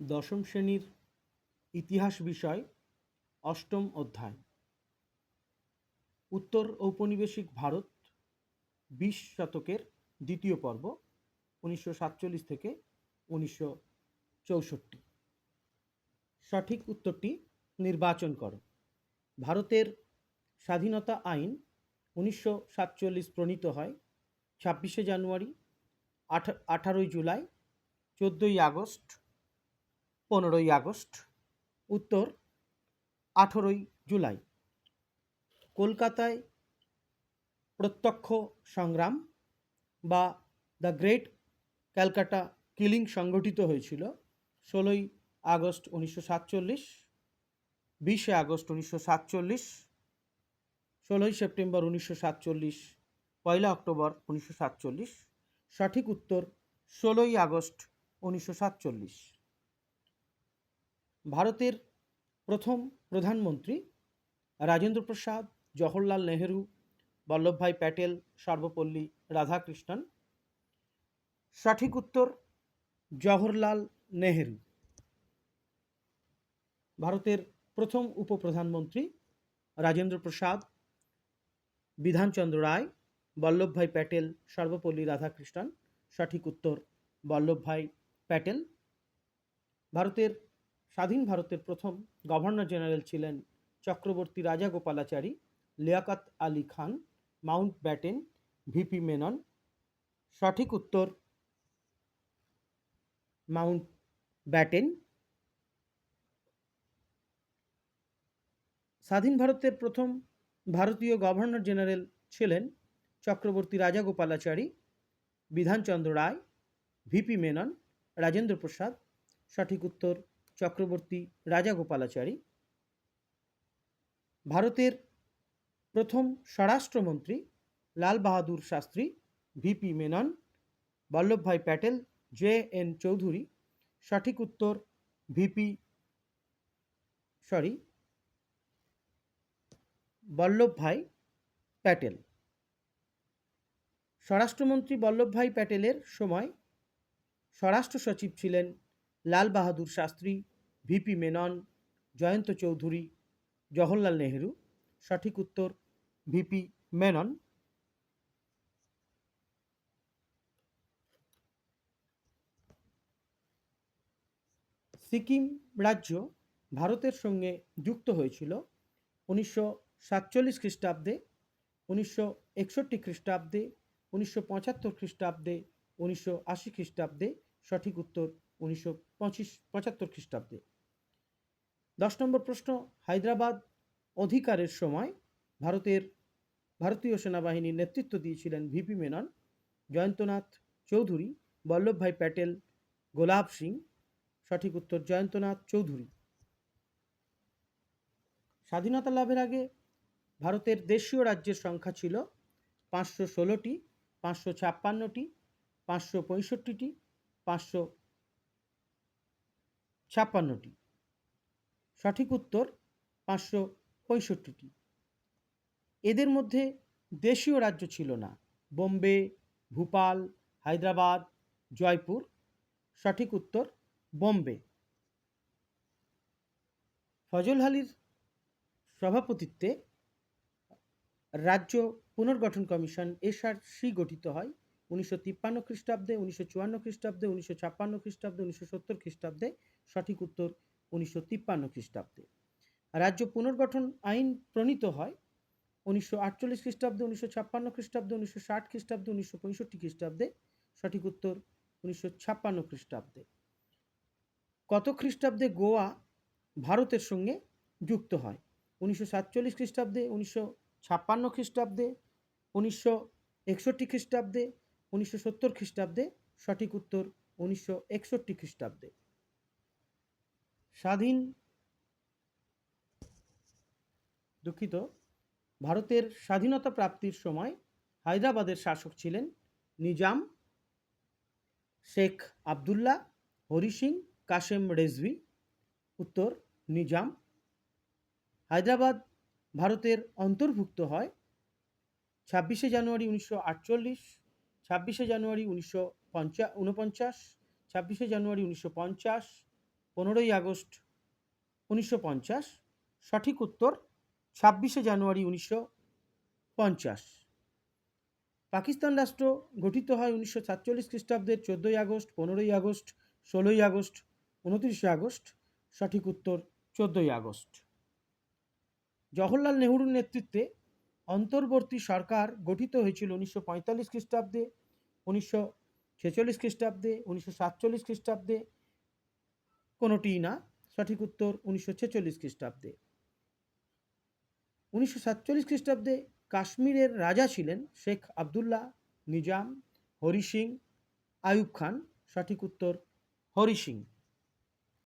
দশম শ্রেণির ইতিহাস বিষয়, অষ্টম অধ্যায়। উত্তর ঔপনিবেশিক ভারত, বিশ শতকের দ্বিতীয় পর্ব, উনিশশো সাতচল্লিশ থেকে উনিশশো চৌষট্টি। সঠিক উত্তরটি নির্বাচন করো। ভারতের স্বাধীনতা আইন উনিশশো সাতচল্লিশ প্রণীত হয় ছাব্বিশে জানুয়ারি, আঠা, আঠারোই জুলাই, চোদ্দোই আগস্ট পনেরোই আগস্ট, উত্তর আঠেরোই জুলাই। কলকাতায় প্রত্যক্ষ সংগ্রাম বা দ্য গ্রেট ক্যালকাটা কিলিং সংগঠিত হয়েছিল ষোলোই আগস্ট উনিশশো সাতচল্লিশ, বিশে আগস্ট উনিশশো সাতচল্লিশ, ষোলোই সেপ্টেম্বর উনিশশো সাতচল্লিশ, পয়লা অক্টোবর উনিশশো সাতচল্লিশ, সঠিক উত্তর ষোলোই আগস্ট উনিশশো সাতচল্লিশ। ভারতের প্রথম প্রধানমন্ত্রী রাজেন্দ্র প্রসাদ, জওহরলাল নেহেরু, বল্লভভাই প্যাটেল, সর্বপল্লী রাধাকৃষ্ণন। সঠিক উত্তর, জওহরলাল নেহেরু। ভারতের প্রথম উপপ্রধানমন্ত্রী রাজেন্দ্র প্রসাদ, বিধানচন্দ্র রায়, বল্লভভাই প্যাটেল, সর্বপল্লী রাধাকৃষ্ণন। সঠিক উত্তর, বল্লভভাই প্যাটেল। ভারতের স্বাধীন ভারতের প্রথম গভর্নর জেনারেল ছিলেন Chakravarti Raja Gopalachari Liaquat Ali Khan, Mountbatten, VP Menon, সঠিক উত্তর মাউন্ট ব্যাটেন। স্বাধীন ভারতের প্রথম ভারতীয় গভর্নর জেনারেল ছিলেন চক্রবর্তী রাজা গোপালাচারী বিধানচন্দ্র রায়, ভিপি মেনন, রাজেন্দ্র প্রসাদ। সঠিক উত্তর চক্রবর্তী রাজা গোপালাচারী, ভারতের প্রথম স্বরাষ্ট্রমন্ত্রী Lal Bahadur Shastri, VP Menon Vallabhbhai Patel, J N Chaudhuri, সঠিক উত্তর ভিপি, সরি বল্লভভাই প্যাটেল। স্বরাষ্ট্রমন্ত্রী বল্লভভাই প্যাটেলের সময় স্বরাষ্ট্র সচিব ছিলেন লাল বাহাদুর শাস্ত্রী ভিপি মেনন, জয়ন্ত চৌধুরী, জওহরলাল নেহেরু। সঠিক উত্তর, ভিপি মেনন। সিকিম রাজ্য ভারতের সঙ্গে যুক্ত হয়েছিল উনিশশো সাতচল্লিশ খ্রিস্টাব্দে, উনিশশো একষট্টি খ্রিস্টাব্দে, উনিশশো পঁচাত্তর খ্রিস্টাব্দে, উনিশশো আশি খ্রিস্টাব্দে। সঠিক উত্তর উনিশশো পঁচিশ, পঁচাত্তর খ্রিস্টাব্দে। দশ নম্বর প্রশ্ন, হায়দ্রাবাদ অধিকারের সময় ভারতের ভারতীয় সেনাবাহিনীর নেতৃত্ব দিয়েছিলেন ভিপি মেনন, জয়ন্তনাথ চৌধুরী, বল্লভভাই প্যাটেল, গোলাপ সিং, সঠিক উত্তর জয়ন্তনাথ চৌধুরী। স্বাধীনতা লাভের আগে ভারতের দেশীয় রাজ্যের সংখ্যা ছিল পাঁচশো ষোলোটি, পাঁচশো ছাপ্পান্নটি, পাঁচশো পঁয়ষট্টিটি, পাঁচশো ছাপ্পান্নটি। সঠিক উত্তর পাঁচশো পঁয়ষট্টিটি। এদের মধ্যে দেশীয় রাজ্য ছিল না। বোম্বে, ভূপাল, হায়দ্রাবাদ, জয়পুর। সঠিক উত্তর বোম্বে। ফজল আলীর সভাপতিত্বে রাজ্য পুনর্গঠন কমিশন এসআরসি গঠিত হয় উনিশশো তিপ্পান্ন খ্রিস্টাব্দে, উনিশশো চুয়ান্ন খ্রিস্টাব্দে, উনিশশো ছাপ্পান্ন খ্রিস্টাব্দে, উনিশশো সত্তর খ্রিস্টাব্দে। সঠিক উত্তর উনিশশো তিপ্পান্ন খ্রিস্টাব্দে। রাজ্য পুনর্গঠন আইন প্রণীত হয় উনিশশো আটচল্লিশ খ্রিস্টাব্দে, উনিশশো ছাপ্পান্ন খ্রিস্টাব্দে, উনিশশো ষাট খ্রিস্টাব্দে, উনিশশো পঁয়ষট্টি খ্রিস্টাব্দে। সঠিক উত্তর উনিশশো ছাপ্পান্ন খ্রিস্টাব্দে। কত খ্রিস্টাব্দে গোয়া ভারতের সঙ্গে যুক্ত হয়? উনিশশো সাতচল্লিশ খ্রিস্টাব্দে, উনিশশো ছাপ্পান্ন খ্রিস্টাব্দে, উনিশশো একষট্টি খ্রিস্টাব্দে, উনিশশো সত্তর খ্রিস্টাব্দে। সঠিক উত্তর উনিশশো একষট্টি খ্রিস্টাব্দে। স্বাধীন দুঃখিত, ভারতের স্বাধীনতা প্রাপ্তির সময় হায়দ্রাবাদের শাসক ছিলেন নিজাম শেখ আবদুল্লাহ, হরি সিং, কাশেম রেজভি। উত্তর, নিজাম। হায়দ্রাবাদ ভারতের অন্তর্ভুক্ত হয় ছাব্বিশে জানুয়ারি উনিশশো আটচল্লিশ, ছাব্বিশে জানুয়ারি উনিশশো পঞ্চা উনপঞ্চাশ ছাব্বিশে জানুয়ারি উনিশশো পঞ্চাশ পনেরোই আগস্ট উনিশশো পঞ্চাশ, সঠিক উত্তর ছাব্বিশে জানুয়ারি উনিশশো পঞ্চাশ। পাকিস্তান রাষ্ট্র গঠিত হয় উনিশশো সাতচল্লিশ খ্রিস্টাব্দের চোদ্দোই আগস্ট, পনেরোই আগস্ট, ষোলোই আগস্ট, উনত্রিশে আগস্ট, সঠিক উত্তর চোদ্দোই আগস্ট। জওহরলাল নেহরুর নেতৃত্বে অন্তর্বর্তী সরকার গঠিত হয়েছিল উনিশশো পঁয়তাল্লিশ খ্রিস্টাব্দে, উনিশশো ছেচল্লিশ খ্রিস্টাব্দে, উনিশশো সাতচল্লিশ খ্রিস্টাব্দে কোনোটিই না। সঠিক উত্তর উনিশশো ছেচল্লিশ খ্রিস্টাব্দে। উনিশশো সাতচল্লিশ খ্রিস্টাব্দে কাশ্মীরের রাজা ছিলেন শেখ আবদুল্লাহ নিজাম, হরি সিং আয়ুব খান। সঠিক উত্তর হরি সিং।